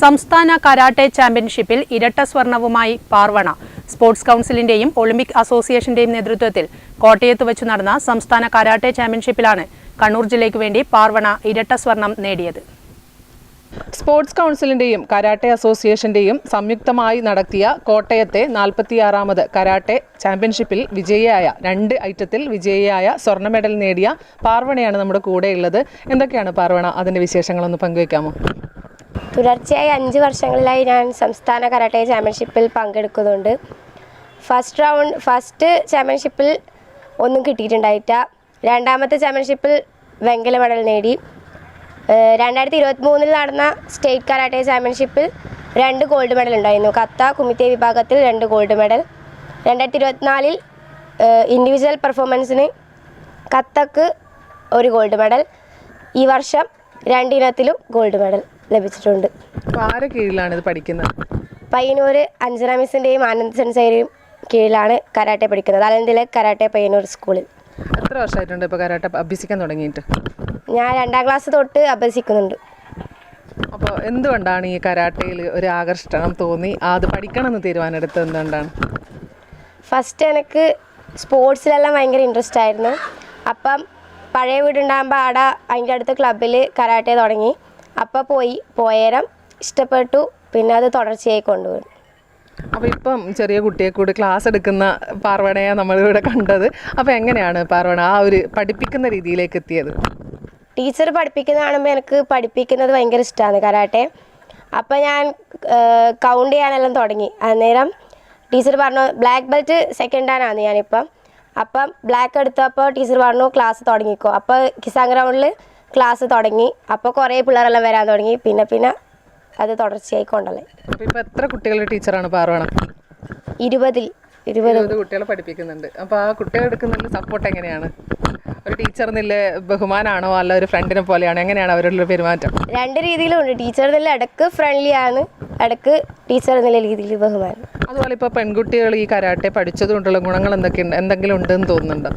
സംസ്ഥാന കരാട്ടെ ചാമ്പ്യൻഷിപ്പിൽ ഇരട്ട സ്വർണവുമായി പാർവണ. സ്പോർട്സ് കൗൺസിലിന്റെയും ഒളിമ്പിക് അസോസിയേഷന്റെയും നേതൃത്വത്തിൽ കോട്ടയത്ത് വെച്ച് നടന്ന സംസ്ഥാന കരാട്ടെ ചാമ്പ്യൻഷിപ്പിലാണ് കണ്ണൂർ ജില്ലയ്ക്ക് വേണ്ടി പാർവണ ഇരട്ട സ്വർണം നേടിയത്. സ്പോർട്സ് കൗൺസിലിന്റെയും കരാട്ടെ അസോസിയേഷന്റെയും സംയുക്തമായി നടത്തിയ കോട്ടയത്തെ നാൽപ്പത്തിയാറാമത് കരാട്ടെ ചാമ്പ്യൻഷിപ്പിൽ വിജയിയായ രണ്ട് ഐറ്റത്തിൽ വിജയിയായ സ്വർണ മെഡൽ നേടിയ പാർവണയാണ് നമ്മുടെ കൂടെയുള്ളത്. എന്തൊക്കെയാണ് പാർവണ? അതിന്റെ വിശേഷങ്ങളൊന്ന് പങ്കുവെക്കാമോ? തുടർച്ചയായി അഞ്ച് വർഷങ്ങളിലായി ഞാൻ സംസ്ഥാന കരാട്ടെ ചാമ്പ്യൻഷിപ്പിൽ പങ്കെടുക്കുന്നുണ്ട്. ഫസ്റ്റ് റൗണ്ട് ഫസ്റ്റ് ചാമ്പ്യൻഷിപ്പിൽ ഒന്നും കിട്ടിയിട്ടുണ്ടായിട്ട. രണ്ടാമത്തെ ചാമ്പ്യൻഷിപ്പിൽ വെങ്കല മെഡൽ നേടി. രണ്ടായിരത്തി ഇരുപത്തി മൂന്നിൽ നടന്ന സ്റ്റേറ്റ് കരാട്ടെ ചാമ്പ്യൻഷിപ്പിൽ രണ്ട് ഗോൾഡ് മെഡൽ ഉണ്ടായിരുന്നു. കത്ത കുമിത്തെ വിഭാഗത്തിൽ രണ്ട് ഗോൾഡ് മെഡൽ രണ്ടായിരത്തി ഇരുപത്തിനാലിൽ ഇൻഡിവിജ്വൽ പെർഫോമൻസിന് കത്തക്ക് ഒരു ഗോൾഡ് മെഡൽ ഈ വർഷം രണ്ടിനത്തിലും ഗോൾഡ് മെഡൽ ലഭിച്ചിട്ടുണ്ട്. അപ്പോൾ ആരെ കീഴിലാണ് ഇത് പഠിക്കുന്നത്? പയ്യന്നൂർ അഞ്ജന മിസ്സിന്റെയും ആനന്ദ് സെൻസൈയുടെയും കീഴിലാണ് കരാട്ടെ പഠിക്കുന്നത്. അലന്തിലെ കരാട്ടെ പയ്യന്നൂർ സ്കൂളിൽ. എത്ര വർഷമായിട്ടുണ്ട് ഇപ്പോൾ കരാട്ടെ അഭ്യസിക്കാൻ തുടങ്ങിയിട്ട്? ഞാൻ രണ്ടാം ക്ലാസ് തൊട്ട് അഭ്യസിക്കുന്നുണ്ട്. അപ്പോൾ എന്തുകൊണ്ടാണ് ഈ കരാട്ടയിൽ ഒരു ആകർഷണം തോന്നി? അത് പഠിക്കണം എന്ന് തീരുമാനമെടുത്തത് എന്തുകൊണ്ടാണ്? ഫസ്റ്റ് എനിക്ക് സ്പോർട്സിലെല്ലാം ഭയങ്കര ഇൻട്രസ്റ്റ് ആയിരുന്നു അപ്പം പഴയ വീടുണ്ടാകുമ്പോൾ ആടെ അതിന്റെ അടുത്ത ക്ലബ്ബിൽ കരാട്ടെ തുടങ്ങി. അപ്പോൾ പോയി പോയേരം ഇഷ്ടപ്പെട്ടു പിന്നെ അത് തുടർച്ചയായി കൊണ്ടുപോയി അപ്പോൾ ഇപ്പം ചെറിയ കുട്ടിയെ കൂടി ക്ലാസ് എടുക്കുന്ന പാർവണയെ നമ്മളിവിടെ കണ്ടത്. അപ്പോൾ എങ്ങനെയാണ് പാർവണ ആ ഒരു പഠിപ്പിക്കുന്ന രീതിയിലേക്ക് എത്തിയത്? ടീച്ചർ പഠിപ്പിക്കുന്ന കാണുമ്പോൾ എനിക്ക് പഠിപ്പിക്കുന്നത് ഭയങ്കര ഇഷ്ടമാണ് കരാട്ടെ. അപ്പം ഞാൻ കൗണ്ട് ചെയ്യാനെല്ലാം തുടങ്ങി. അന്നേരം ടീച്ചർ പറഞ്ഞു ബ്ലാക്ക് ബെൽറ്റ് സെക്കൻഡ് ആണ് ഞാനിപ്പം. അപ്പം ബ്ലാക്ക് എടുത്തപ്പോൾ ടീച്ചർ പറഞ്ഞു ക്ലാസ് തുടങ്ങിക്കോ. അപ്പോൾ കിസാൻ ഗ്രൗണ്ടിൽ ക്ലാസ് തുടങ്ങി. അപ്പോൾ കുറേ പിള്ളേരെല്ലാം വരാൻ തുടങ്ങി. പിന്നെ പിന്നെ അത് തുടർച്ചയായി കൊണ്ടല്ലേ. അപ്പോൾ ഇപ്പോൾ എത്ര കുട്ടികളുടെ ടീച്ചറാണ് പാർവണ ഇരുപതിൽ. ഇരുപത് കുട്ടികളെ പഠിപ്പിക്കുന്നുണ്ട്. അപ്പോൾ ആ കുട്ടികൾ എടുക്കുന്നതിൽ സപ്പോർട്ട് എങ്ങനെയാണ്? ഒരു ടീച്ചർ എന്നുള്ള ബഹുമാനാണോ? അല്ല ഒരു ഫ്രണ്ടിനെ പോലെയാണോ? എങ്ങനെയാണ് അവരുടെ പെരുമാറ്റം? രണ്ട് രീതിയിലും ഉണ്ട് ടീച്ചർ നില ഇടയ്ക്ക് ഫ്രണ്ട്ലി ആണ്. ഇടയ്ക്ക് ടീച്ചർ എന്നുള്ള രീതിയിൽ ബഹുമാനം. അതുപോലെ ഇപ്പോൾ പെൺകുട്ടികൾ ഈ കരാട്ടെ പഠിച്ചതുകൊണ്ടുള്ള ഗുണങ്ങൾ എന്തൊക്കെയുണ്ട്? എന്തെങ്കിലും ഉണ്ടെന്ന് തോന്നുന്നുണ്ടോ?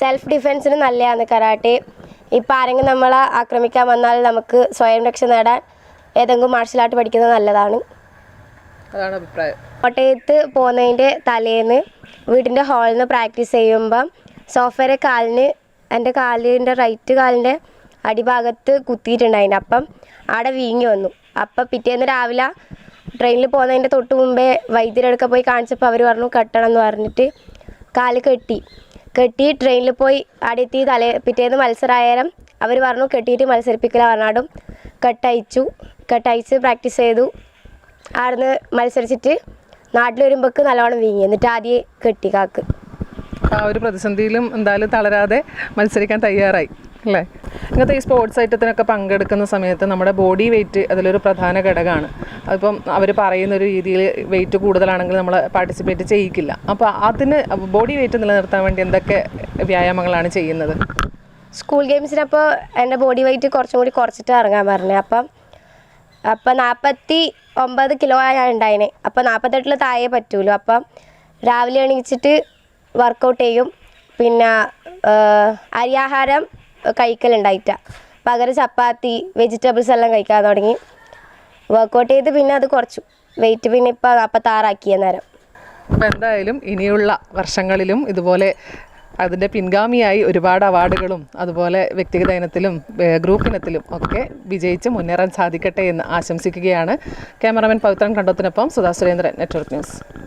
സെൽഫ് ഡിഫെൻസിന് നല്ലതാണ് കരാട്ടെ. ഇപ്പം ആരെങ്കിലും നമ്മളെ ആക്രമിക്കാൻ വന്നാൽ നമുക്ക് സ്വയം രക്ഷ നേടാൻ ഏതെങ്കിലും മാർഷൽ ആർട്ട് പഠിക്കുന്നത് നല്ലതാണ്. അതാണ് അഭിപ്രായം. കോട്ടയത്ത് പോകുന്നതിന്റെ തലേന്ന് വീടിന്റെ ഹാളിൽ നിന്ന് പ്രാക്ടീസ് ചെയ്യുമ്പം സോഫയുടെ കാലിന് എന്റെ കാലിന്റെ റൈറ്റ് കാലിന്റെ അടിഭാഗത്ത് കുത്തിയിട്ടുണ്ടായിന്. അപ്പം അവിടെ വീങ്ങി വന്നു. അപ്പം പിറ്റേന്ന് രാവിലെ ട്രെയിനിൽ പോകുന്നതിന്റെ തൊട്ട് മുമ്പേ വൈദ്യരെടുക്ക പോയി കാണിച്ചപ്പോൾ അവർ പറഞ്ഞു കെട്ടണം എന്ന് പറഞ്ഞിട്ട് കാൽ കെട്ടി. കെട്ടി ട്രെയിനിൽ പോയി അവിടെ തല പിറ്റേന്ന് മത്സരമായാലും അവർ പറഞ്ഞു കെട്ടിയിട്ട് മത്സരിപ്പിക്കല പറഞ്ഞാടും. കെട്ടയച്ചു. കെട്ടയച്ച് പ്രാക്ടീസ് ചെയ്തു. ആടുന്ന് മത്സരിച്ചിട്ട് നാട്ടിൽ വരുമ്പോൾക്ക് നല്ലോണം വീങ്ങി. എന്നിട്ട് ആദ്യം കെട്ടി കാക്ക്. ആ ഒരു പ്രതിസന്ധിയിലും എന്തായാലും തളരാതെ മത്സരിക്കാൻ തയ്യാറായി. അല്ലേ? ഇങ്ങനത്തെ ഈ സ്പോർട്സ് ഐറ്റത്തിനൊക്കെ പങ്കെടുക്കുന്ന സമയത്ത് നമ്മുടെ ബോഡി വെയിറ്റ് അതിലൊരു പ്രധാന ഘടകമാണ്. അതിപ്പം അവർ പറയുന്ന ഒരു രീതിയിൽ വെയിറ്റ് കൂടുതലാണെങ്കിൽ നമ്മൾ പാർട്ടിസിപ്പേറ്റ് ചെയ്യിക്കില്ല. അപ്പോൾ അതിന് ബോഡി വെയിറ്റ് നിലനിർത്താൻ വേണ്ടി എന്തൊക്കെ വ്യായാമങ്ങളാണ് ചെയ്യുന്നത്? സ്കൂൾ ഗെയിംസിനപ്പോൾ എന്റെ ബോഡി വെയിറ്റ് കുറച്ചും കൂടി കുറച്ചിട്ട് ഇറങ്ങാൻ പറഞ്ഞു. അപ്പം അപ്പം നാൽപ്പത്തി ഒമ്പത് കിലോ ആയാണ് ഉണ്ടായിന്. അപ്പം നാൽപ്പത്തെട്ടിൽ താഴെ പറ്റുമല്ലോ അപ്പം രാവിലെ എണീച്ചിട്ട് വർക്കൗട്ട് ചെയ്യും. പിന്നെ അരിയാഹാരം കഴിക്കലുണ്ടായിട്ട. പകരം ചപ്പാത്തി വെജിറ്റബിൾസ് എല്ലാം കഴിക്കാൻ തുടങ്ങി. വർക്കൗട്ട് ചെയ്ത് പിന്നെ അത് കുറച്ചു. വെയിറ്റ് പിന്നെ ഇപ്പം നാൽപ്പത്താറാക്കിയ നേരം അപ്പോൾ എന്തായാലും ഇനിയുള്ള വർഷങ്ങളിലും ഇതുപോലെ അതിന്റെ പിൻഗാമിയായി ഒരുപാട് അവാർഡുകളും അതുപോലെ വ്യക്തിഗത ഇനത്തിലും ഗ്രൂപ്പ് ഇനത്തിലും ഒക്കെ വിജയിച്ച് മുന്നേറാൻ സാധിക്കട്ടെ എന്ന് ആശംസിക്കുകയാണ് ക്യാമറാമാൻ പവിത്രൻ കണ്ടത്തിനൊപ്പം സുധാ സുരേന്ദ്രൻ നെറ്റ്വർക്ക് ന്യൂസ്.